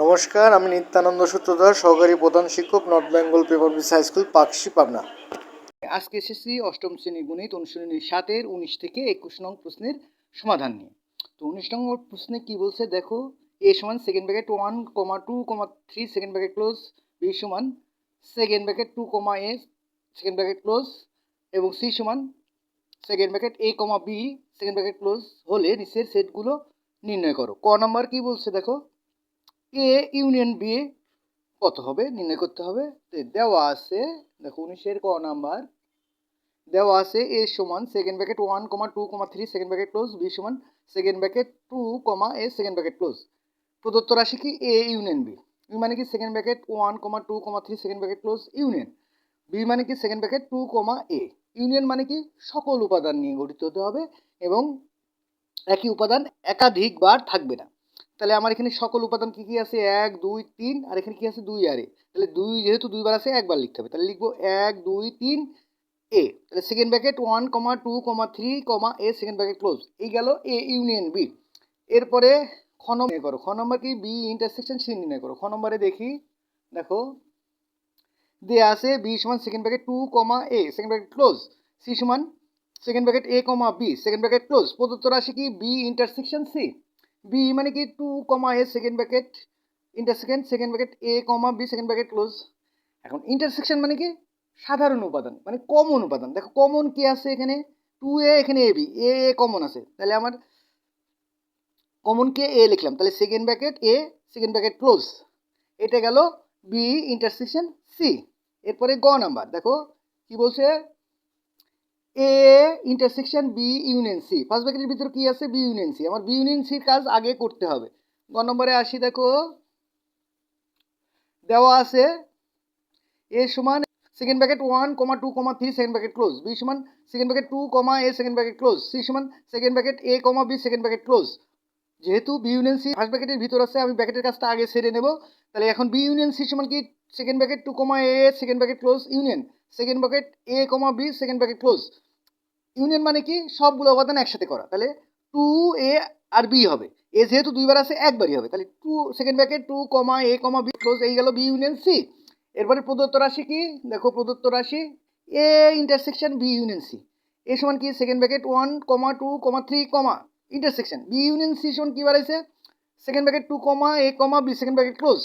নমস্কার, আমি নিত্যানন্দ সূত্রধর, সহকারী প্রধান শিক্ষক, North Bengal paper mills high school Pakshi Pabna. আজকে এসেছি অষ্টম শ্রেণি গণিত অনুশীলনী সাতের উনিশ থেকে একুশ নং প্রশ্নের সমাধান নিয়ে। তো উনিশ নং প্রশ্নে কি বলছে? দেখো, এ সমান second bracket one comma two comma three second bracket close B সমান second bracket two comma A second bracket close এবং সি সমান second bracket A comma B second bracket close হলে নিচের সেটগুলো নির্ণয় করো। ক নাম্বার কি বলছে? দেখো এ ইউনিয়ন বি কত হবে? নির্ণয় করতে হবে। দেওয়া আছে, দেখো উনিশের ক নাম্বার। দেওয়া আছে এ সমান second bracket one comma two comma three second bracket close B সমান second bracket two comma A second bracket close প্রদত্ত রাশি কি এ ইউনিয়ন বি বি মানে কি second bracket one comma two comma three second bracket close union B মানে কি second bracket two comma A union মানে কি সকল উপাদান নিয়ে গঠিত হতে হবে এবং একই উপাদান একাধিকবার থাকবে না। তাহলে আমার এখানে সকল উপাদান কী কী আছে? এক, দুই, তিন, আর এখানে কী আছে? দুই আরে তাহলে দুই যেহেতু দুইবার আছে, একবার লিখতে হবে। তাহলে লিখব এক, দুই, তিন এ তাহলে second bracket one comma two comma three comma A second bracket close এই গেল এ ইউনিয়ন বি এরপরে খ নম্বর করো। খ নম্বর কি? বি ইন্টারসেকশন সি নির্ণয় করো। খ নম্বরে দেখি, দেখো দেয়া আছে বি সমান second bracket two comma A second bracket close C সমান second bracket A comma B second bracket close প্রদত্ত রাশি কি? বি ইন্টারসেকশন সি বি মানে কি? Two comma A second bracket intersection second bracket A comma B second bracket close এখন intersection মানে কি? সাধারণ উপাদান মানে কমন উপাদান। দেখো কমন কি আছে এখানে? টু এ এখানে A B A a common আছে। তাহলে আমার কমন কে এ লিখলাম। তাহলে second bracket A second bracket close এটা গেল বি ইন্টারসেকশন সি এরপরে গ নাম্বার দেখো কি বলছে? A intersection B union C first ব্র্যাকেটের ভিতরে কি আছে? বি ইউনিয়ন সি আমার বি ইউনিয়ন সির কাজ আগে করতে হবে। গ নম্বরে আসি, দেখো। দেওয়া আছে এ সমান second bracket one comma two comma three second bracket close B সমান second bracket two comma A second bracket close C সমান second bracket A comma B second bracket close যেহেতু বি ইউনিয়ন সি ফার্স্ট ব্র্যাকেটের ভিতর আছে, আমি ব্র্যাকেটের কাজটা আগে সেরে নেব। তাহলে এখন বি ইউনিয়ন সি সমান কি? Second bracket two comma A second bracket close union second bracket A comma B second bracket close union মানে কি? সবগুলো উপাদান একসাথে করা। তাহলে টু এ আর বি হবে। এ যেহেতু দুইবার আছে, একবারই হবে। তাহলে two second bracket two comma A comma B close এই গেল বি ইউনিয়ন সি এরপরে প্রদত্ত রাশি কি? দেখো প্রদত্ত রাশি A intersection B union C A সমান কি? Second bracket one comma two comma three comma intersection B union C সমান কি বাড়াইছে? Second bracket two comma A comma B second bracket close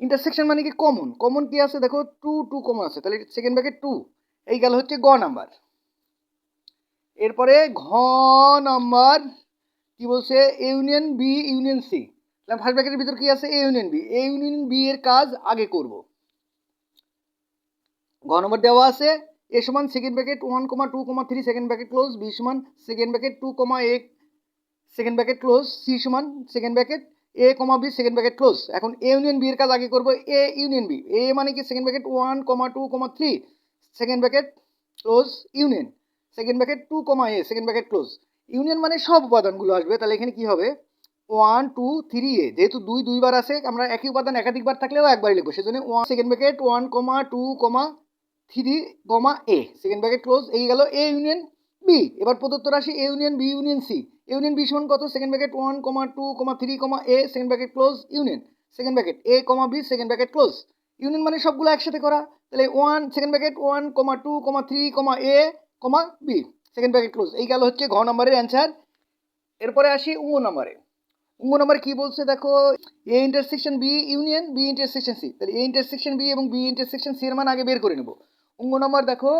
intersection মানে কি কমন কমন কি আছে? দেখো টু টু কমন আছে। তাহলে সেকেন্ড ব্র্যাকেট টু এই গেল হচ্ছে গ নাম্বার এরপরে ঘ নাম্বার কি বলছে? A union B union C তাহলে ফার্স্ট ব্র্যাকেটের ভিতর কি আছে? A union B A union B এর কাজ আগে করব। ঘ নম্বর দেওয়া আছে। এ সমান second bracket one comma two comma three second bracket close B সমান second bracket two comma A second bracket close C সমান second bracket A comma B second bracket close এখন এ ইউনিয়ন বি এর কাজ আগে করব এ union B A মানে কি? Second bracket one comma two comma three second bracket close union second bracket two comma A second bracket close union মানে সব উপাদানগুলো আসবে, তাহলে এখানে কি হবে? ওয়ান টু থ্রি এ যেহেতু দুই, দুইবার আছে, আমরা একই উপাদান একাধিকবার থাকলেও একবারই লিখব। সেজন্য one second bracket one comma two comma three comma A second bracket close এই গেল এ ইউনিয়ন বি এবার প্রদত্ত রাশি A union B union C union B সমান কত? Second bracket one comma two comma three comma A second bracket close union. Second bracket A comma B second bracket close union মানে সবগুলো একসাথে করা। তাহলে one second bracket one comma two comma three comma A comma B second bracket close এই গেল হচ্ছে ঘ নম্বরের অ্যান্সার এরপরে আসি উঙ্গ নম্বরে। উঙ্গ নম্বরে কী বলছে দেখো? A intersection B union B intersection C তাহলে এ ইন্টারসেকশন বি এবং বি ইন্টারসেকশন সি এর মান আগে বের করে নেব। উঙ্গ নম্বর দেখো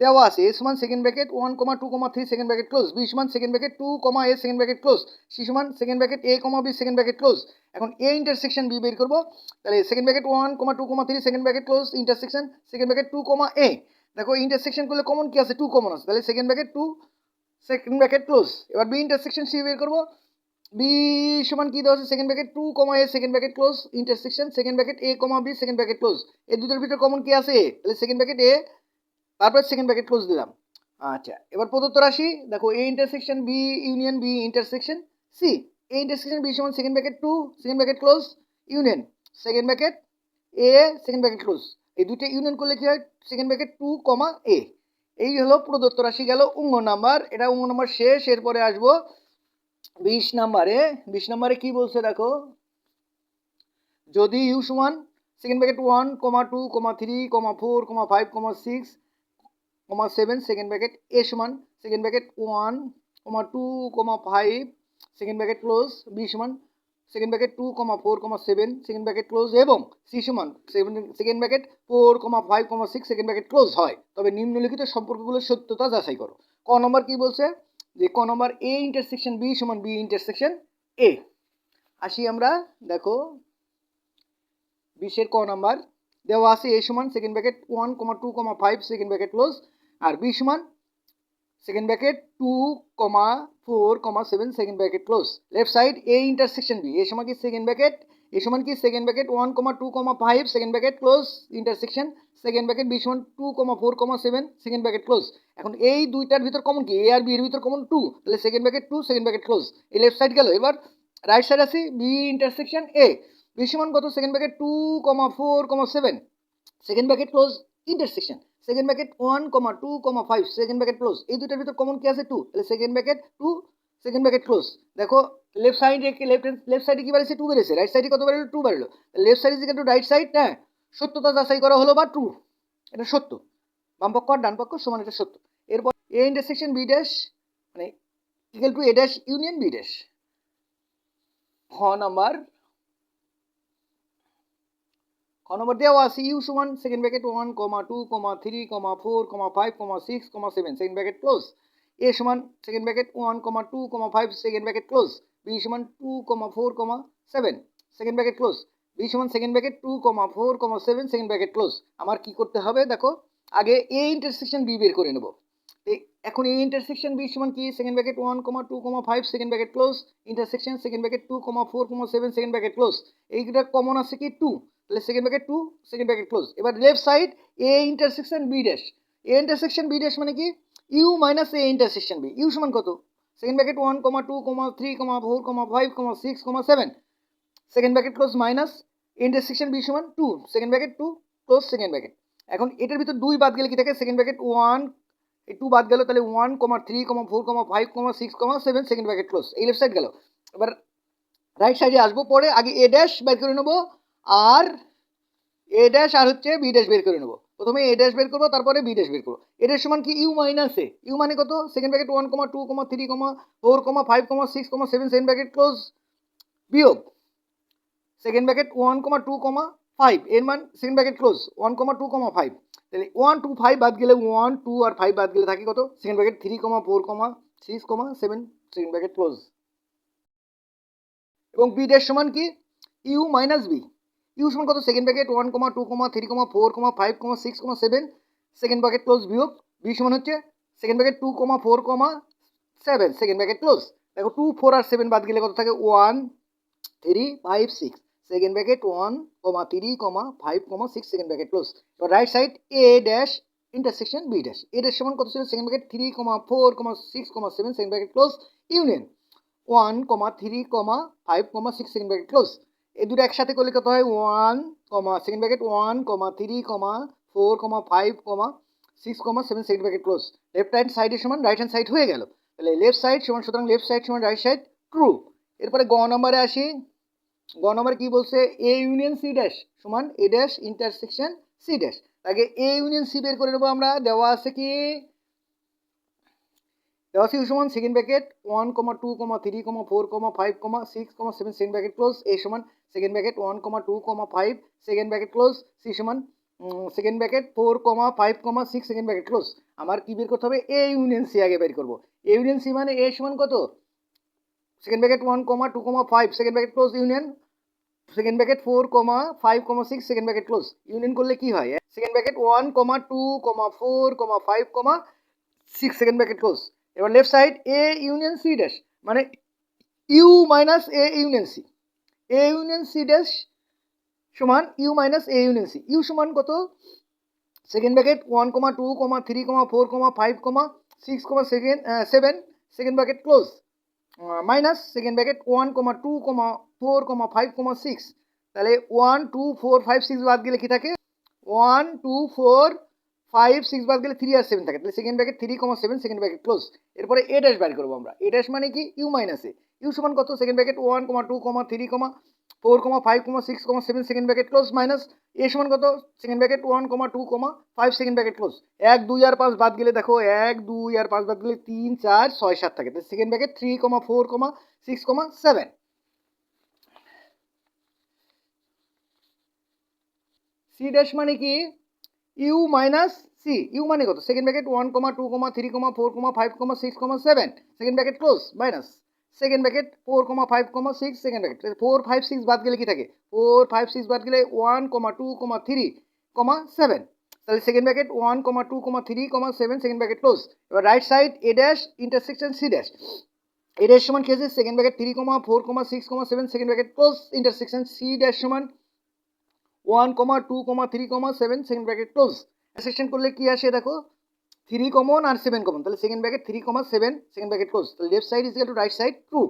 দেওয়া আছে এ সমান second bracket one comma two comma three second bracket close B সমান second bracket two comma A second bracket close C সমান second bracket A comma B second bracket close এখন এ ইন্টারসেকশন বি বের করব তাহলে second bracket one comma two comma three second bracket close intersection second bracket two comma A দেখো intersection করলে common কি আছে two common আছে তাহলে second bracket two second bracket close এবার বি ইন্টারসেকশন সি বের করব বি সমান কি দেওয়া আছে second bracket two comma A second bracket close intersection second bracket A comma B second bracket close এই দুটোর ভিতরে কমন কি আছে তাহলে সেকেন্ড ব্র্যাকেট এ তারপর সেকেন্ড ব্র্যাকেট ক্লোজ দিলাম। আচ্ছা এবার প্রদত্ত রাশি, দেখো A intersection B union B intersection C A intersection B সমান second bracket two second bracket close union second bracket A second bracket close এই দুটো ইউনিয়ন করলে কি হয়? Second bracket two comma A এই হলো প্রদত্ত রাশি গেল উঙ্গ নাম্বার। এটা উঙ্গ নাম্বার শেষ, এরপরে আসব বিশ নাম্বারে। বিশ নাম্বারে কি বলছে দেখো? যদি ইউ সমান second bracket one comma two comma three comma four comma five comma six comma seven second bracket A সমান second bracket one comma two comma five second bracket close B সমান second bracket two comma four comma seven second bracket close এবং C সমান second bracket four comma five comma six second bracket close হয়। তবে নিম্নলিখিত সম্পর্কগুলোর সত্যতা যাচাই করো। ক নম্বর কি বলছে? যে ক নম্বর এ ইন্টারসেকশন বি সমান বি ইন্টারসেকশন এ আসি আমরা, দেখো, বিশের ক নাম্বার, দেওয়া আছে এ সমান second bracket one comma two comma five second bracket close আর বি সমান second bracket two comma four comma seven second bracket close left side A intersection B A সমান কি সেকেন্ড ব্র্যাকেট এ সমান কি second bracket one comma two comma five second bracket close intersection second bracket B সমান two comma four comma seven second bracket close এখন এই দুইটার ভিতর common কি? এ আর বি এর ভিতর কমন টু তাহলে second bracket two second bracket close এই লেফট সাইড গেল, এবার রাইট সাইড আছে বি ইন্টারসেকশন এ বি সমান কত? Second bracket two comma four comma seven second bracket close intersection second bracket one comma two comma five second bracket close এই দুটার ভিতর common কি আছে? টু তাহলে second bracket two second bracket close দেখো left সাইডে লেফট লেফট সাইডে কি বেড়েছে টু বেড়েছে রাইট সাইডে কত বেরোলো টু বেরোলো left side two right side হ্যাঁ? সত্যতা যাচাই করা হলো বা ট্রু এটা সত্য। বাম পক্ষ আর ডান পক্ষ সমান, এটা সত্য। এরপর এ ইন্টারসেকশন বি ড্যাশ মানে equal to A dash union B dash খ নাম্বার খ নম্বর দেওয়া আছে ইউ সমান second bracket one comma two comma three comma four comma five comma six comma seven second bracket close A সমান second bracket one comma two comma five second bracket close B সমান two comma four comma seven second bracket close B সমান second bracket two comma four comma seven second bracket close আমার কি করতে হবে দেখো আগে এ intersection B বের করে নেব এখন এই ইন্টারসেকশন বি সমান কি second bracket one comma two comma five second bracket close intersection second bracket two comma four comma seven second bracket close এইটা কমন আছে কি টু তাহলে second bracket two second bracket close এবার left side A intersection B dash A intersection B dash মানে কি? U minus A intersection B U সমান কত? Second bracket one comma two comma three comma four comma five comma six comma seven second bracket close minus intersection B সমান two second bracket two close second bracket এখন এটার ভিতর দুই বাদ গেলে কি থাকে? সেকেন্ড ব্র্যাকেট ওয়ান টু বাদ গেল, তাহলে one comma three comma four comma five comma six comma seven second bracket close এই লেফট সাইড গেল। এবার রাইট সাইডে আসব, পরে আগে এ ড্যাশ বের করে নেব আর এ ড্যাশ আর হচ্ছে বি ড্যাশ বের করে নেব। প্রথমে এ ড্যাশ বের করব, তারপরে বি ড্যাশ বের করব। এ ড্যাশ সমান কি? ইউ মাইনাস এ ইউ মানে কত? Second bracket one comma two comma three comma four comma five comma six comma seven second bracket close বিয়োগ। Second bracket one comma two comma five এর মান second bracket close one comma two comma five তাহলে one two five বাদ গেলে one two আর five বাদ গেলে থাকে কত? Second bracket three comma four comma six comma seven second bracket close এবং বি ড্যাশ সমান কি? ইউ মাইনাস বি ইউ সমান কত? Second bracket one comma two comma three comma four comma five comma six comma seven second bracket close বিয়োগ B সমান হচ্ছে second bracket two comma four comma seven second bracket close দেখো two four আর seven বাদ গেলে কত থাকে? One three five six second bracket one comma three comma five comma six second bracket close এবার right side A dash intersection B dash A dash সমান কত ছিল? Second bracket three comma four comma six comma seven second bracket close union one comma three comma five comma six second bracket close এই দুটো একসাথে করলে কত হয়? One comma second bracket one comma three comma four comma five comma six comma seven second bracket close left hand সাইডের সমান right hand side হয়ে গেল। তাহলে লেফট সাইড সমান, সুতরাং লেফট সাইড সমান রাইট সাইড ট্রু এরপরে গ নম্বরে আসি। গ নম্বরে কী বলছে? এ ইউনিয়ন সি ড্যাশ সমান A dash intersection C dash আগে এ ইউনিয়ন সি বের করে নেব আমরা। দেওয়া আছে কি? দেওয়া সি সমান? Second bracket one comma two comma three comma four comma five comma six comma seven second bracket close A সমান second bracket one comma two comma five second bracket close C সমান second bracket four comma five comma six second bracket close আমার কী বের করতে হবে এ union C আগে বের করব এ ইউনিয়ন সি মানে এ সমান কত second bracket one comma two comma five second bracket close union second bracket four comma five comma six second bracket close union করলে কি হয় second bracket one comma two comma four comma five comma six second bracket close এবার left side A union C dash মানে U minus A union C A union C dash সমান U minus A union C U সমান কত? Second bracket one comma two comma three comma four comma five comma six comma second seven second bracket close minus second bracket one comma two comma four comma five comma six তাহলে one two four five six বাদ গেলে কী থাকে? One two four five six বাদ গেলে three আর seven থাকে। তাহলে second bracket three comma seven second bracket close এরপরে এ ড্যাশ বার করব আমরা। এ ড্যাশ মানে কি? ইউ মাইনাস এ ইউ সমান কত? Second bracket one comma two comma three comma four comma five comma six comma seven second bracket close minus A সমান কত? Second bracket one comma two comma five second bracket close এক, দুই আর পাঁচ বাদ গেলে দেখো, এক, দুই আর পাঁচ বাদ গেলে তিন, চার, ছয়, সাত থাকে। তাহলে second bracket three comma four comma six comma seven C dash মানে কি? U minus C. ইউ মানে কত? Second bracket one comma two comma three comma four comma five comma six comma seven second bracket close minus second bracket four comma five comma six second bracket four five six বাদ গেলে কি থাকে? Four five six বাদ গেলে one comma two comma three comma seven তাহলে second bracket one comma two comma three comma seven second bracket close এবার right side A dash intersection C dash A dash সমান আছে second bracket three comma four comma six comma seven second bracket close intersection C dash সমান one comma two comma three comma seven second bracket close section করলে কী আসে দেখো? Three common আর seven common তাহলে second bracket three comma seven second bracket close তাহলে left side is to right side true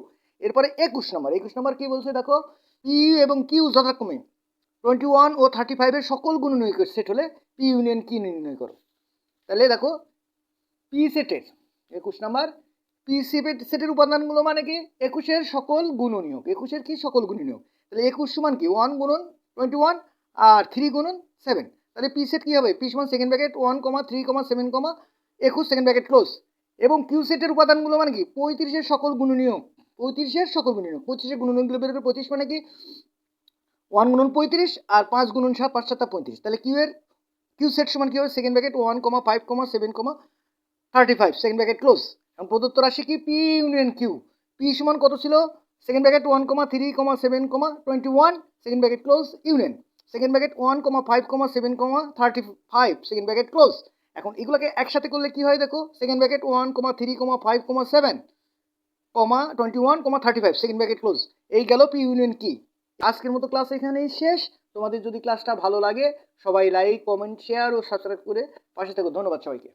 এরপরে একুশ নম্বর একুশ নম্বর কী বলছে দেখো? পি এবং কিউ যথাক্রমে। টোয়েন্টি ওয়ান ও থার্টি ফাইভের সকল গুণ নির্ণয় সেট হলে পি ইউনিয়ন কি নির্ণয় করো? তাহলে দেখো পি সেটের একুশ নাম্বার পি সেটের উপাদানগুলো মানে কি? একুশের সকল গুণনীয়ক। একুশের কি সকল গুণনীয়ক? তাহলে একুশ সমান কি? ওয়ান গুণন টোয়েন্টি ওয়ান আর থ্রি গুণন সেভেন তাহলে পি সেট কী হবে? পি সমান second bracket one comma three comma seven comma একুশ সেকেন্ড ব্র্যাকেট ক্লোজ এবং কিউ সেটের উপাদানগুলো মানে কি? পঁয়ত্রিশের সকল গুণনীয়ক পঁয়ত্রিশের সকল গুণনীয়ক পঁচিশের গুণনীয়কগুলো বের করে পঁচিশ মানে কি? ওয়ান গুণন পঁয়ত্রিশ আর পাঁচ গুণন সাত, পাঁচ সাতটা পঁয়ত্রিশ। তাহলে কিউ এর কিউ সেট সমান কী হবে? Second bracket one comma five comma seven comma thirty five second bracket close এবং প্রদত্ত রাশি কি? পি ইউনিয়ন কিউ পি সমান কত ছিল? Second bracket one comma three comma seven comma twenty one second bracket close union second bracket one comma five comma seven comma thirty five second bracket close এখন এগুলোকে একসাথে করলে কি হয় দেখো? Second bracket one comma three comma five comma seven comma twenty one comma thirty five second bracket close এই গেল P union কি আজকের মতো ক্লাস এখানেই শেষ। তোমাদের যদি ক্লাসটা ভালো লাগে, সবাই লাইক কমেন্ট শেয়ার ও সাবস্ক্রাইব করে পাশে থাকো। ধন্যবাদ সবাইকে।